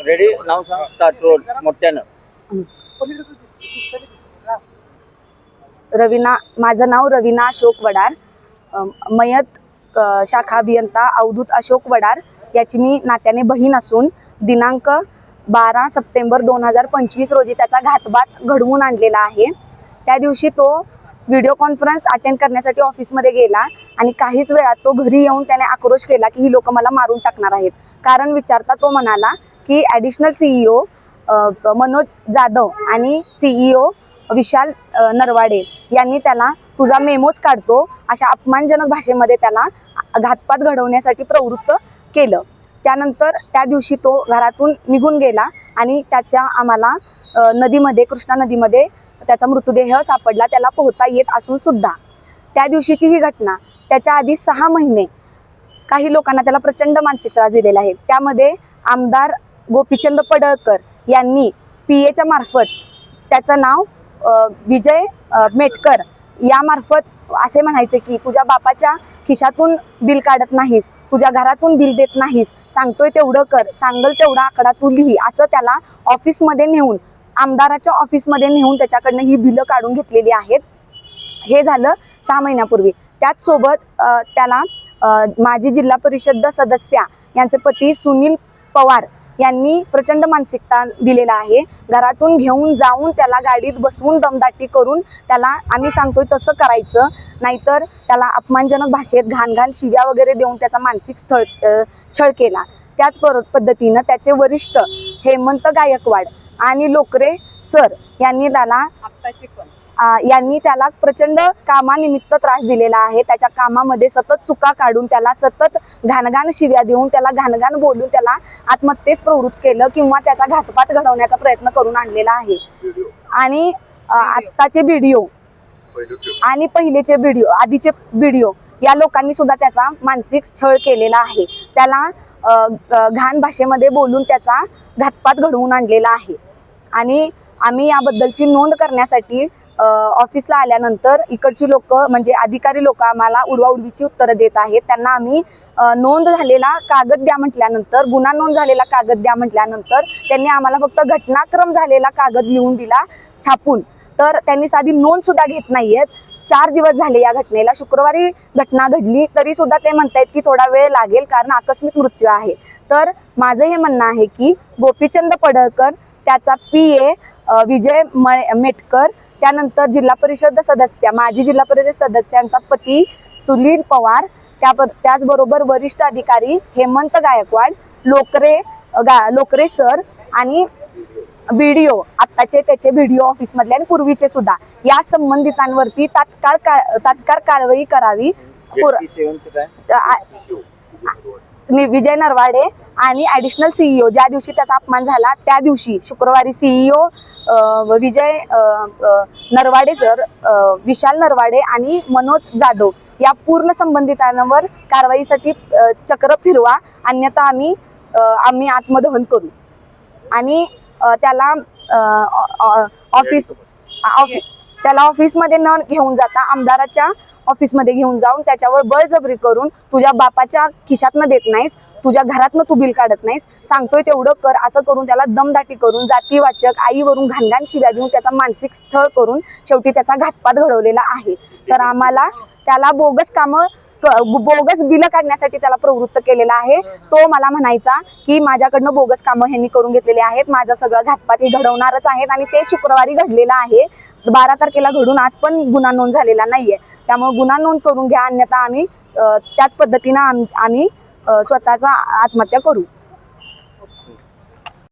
Ready? नाव सांग. Start role मोठ्यानं. रवीना माझं नाव रवीना अशोक वडार. मयत शाखा अभियंता अवधूत अशोक वडार. याची मी नात्याने बहीण असून दिनांक बारा सप्टेंबर दोन हजार पंचवीस रोजी त्याचा घातपात घडवून आणलेला आहे. त्या दिवशी तो व्हिडिओ कॉन्फरन्स अटेंड करण्यासाठी ऑफिसमध्ये गेला आणि काहीच वेळात तो घरी येऊन त्याने आक्रोश केला की ही लोक मला मारून टाकणार आहेत. कारण विचारता तो म्हणाला की ॲडिशनल सीईओ मनोज जाधव आणि सीईओ विशाल नरवाडे यांनी त्याला तुझा मेमोच काढतो अशा अपमानजनक भाषेमध्ये त्याला घातपात घडवण्यासाठी प्रवृत्त केलं. त्यानंतर त्या दिवशी तो घरातून निघून गेला आणि त्याच्या आम्हाला नदीमध्ये कृष्णा नदीमध्ये त्याचा मृतदेह सापडला त्याला पोहता येत असून सुद्धा. त्या दिवशीची ही घटना त्याच्या आधी सहा महिने काही लोकांना त्याला प्रचंड मानसिक त्रास दिलेला आहे. त्यामध्ये आमदार गोपीचंद पडळकर यांनी पी एच्या मार्फत त्याचं नाव विजय मेटकर यामार्फत असे म्हणायचे की तुझ्या बापाच्या खिशातून बिल काढत नाहीस तुझ्या घरातून बिल देत नाहीस सांगतोय तेवढं कर सांगल तेवढा आकडा तू लिही असं त्याला ऑफिसमध्ये नेऊन आमदाराच्या ऑफिसमध्ये नेऊन त्याच्याकडनं ही बिलं काढून घेतलेली आहेत. हे झालं सहा महिन्यापूर्वी. त्याचसोबत त्याला माजी जिल्हा परिषद सदस्या यांचे पती सुनील पवार यांनी प्रचंड मानसिकता दिलेला आहे. घरातून घेऊन जाऊन त्याला गाडीत बसवून दमदाटी करून त्याला आम्ही सांगतोय तसं करायचं नाहीतर त्याला अपमानजनक भाषेत घाण घाण शिव्या वगैरे देऊन त्याचा मानसिक स्थळ छळ केला. त्याच पद्धतीनं त्याचे वरिष्ठ हेमंत गायकवाड आणि लोकरे सर यांनी त्याला आ, यांनी त्याला प्रचंड कामानिमित्त त्रास दिलेला आहे. त्याच्या कामामध्ये सतत चुका काढून त्याला सतत घाणघाण शिव्या देऊन त्याला घाणघाण बोलून त्याला आत्महत्येस प्रवृत्त केलं किंवा त्याचा घातपात घडवण्याचा प्रयत्न करून आणलेला आहे. आणि आत्ताचे व्हिडिओ आणि पहिलेचे व्हिडिओ आधीचे व्हिडिओ या लोकांनी सुद्धा त्याचा मानसिक छळ केलेला आहे. त्याला घाण भाषेमध्ये बोलून त्याचा घातपात घडवून आणलेला आहे. आणि आम्ही याबद्दलची नोंद करण्यासाठी ऑफिसला आल्यानंतर इकडची लोक म्हणजे अधिकारी लोक आम्हाला उडवाउडवीची उत्तरं देत आहेत. त्यांना आम्ही नोंद झालेला कागद द्या म्हटल्यानंतर गुन्हा नोंद झालेला कागद द्या म्हटल्यानंतर त्यांनी आम्हाला फक्त घटनाक्रम झालेला कागद लिहून दिला छापून. तर त्यांनी साधी नोंद सुद्धा घेत नाहीयेत. चार दिवस झाले या घटनेला. शुक्रवारी घटना घडली तरी सुद्धा ते म्हणतायत की थोडा वेळ लागेल कारण आकस्मिक मृत्यू आहे. तर माझं हे म्हणणं आहे की गोपीचंद पडळकर त्याचा पी ए विजय मेटकर त्यानंतर जिल्हा परिषद सदस्य माजी जिल्हा परिषद सदस्यांचा पती सुनील पवार त्या त्याचबरोबर वरिष्ठ अधिकारी हेमंत गायकवाड लोकरे गा लोकरे सर आणि व्हिडिओ आत्ताचे त्याचे व्हिडिओ ऑफिसमधले आणि पूर्वीचे सुद्धा. या संबंधितांवरती तात्काळ तात्काळ कारवाई करावी. विजय नरवाडे आणि ॲडिशनल सीईओ ज्या दिवशी त्याचा अपमान झाला त्या दिवशी शुक्रवारी सीईओ विजय नरवाडे सर विशाल नरवाडे आणि मनोज जाधव या पूर्ण संबंधितांवर कारवाईसाठी चक्र फिरवा अन्यथा आम्ही आम्ही आत्मदहन करू. आणि त्याला ऑफिस ऑफि त्याला ऑफिसमध्ये न घेऊन जाता आमदाराच्या ऑफिसमध्ये घेऊन जाऊन त्याच्यावर बळजबरी करून तुझ्या बापाच्या खिशातनं देत नाहीस तुझ्या घरातनं तू बिल काढत नाहीस. सांगतोय तेवढं कर असं करून त्याला दमदाटी करून जातीवाचक आईवरून घाणघाण शिव्या देऊन त्याचा मानसिक स्थळ करून शेवटी त्याचा घातपात घडवलेला आहे. तर आम्हाला त्याला बोगस कामं बोगस बिलं काढण्यासाठी त्याला प्रवृत्त केलेला आहे. तो मला म्हणायचा की माझ्याकडनं बोगस कामं ह्यांनी करून घेतलेले आहेत. माझं सगळं घातपात हे घडवणारच आहेत आणि ते शुक्रवारी घडलेलं आहे. बारा तारखेला घडून आज पण गुन्हा नोंद झालेला नाहीये. त्यामुळे गुन्हा नोंद करून घ्या अन्यथा आम्ही त्याच पद्धतीनं आम- आम्ही स्वतःचा आत्महत्या करू.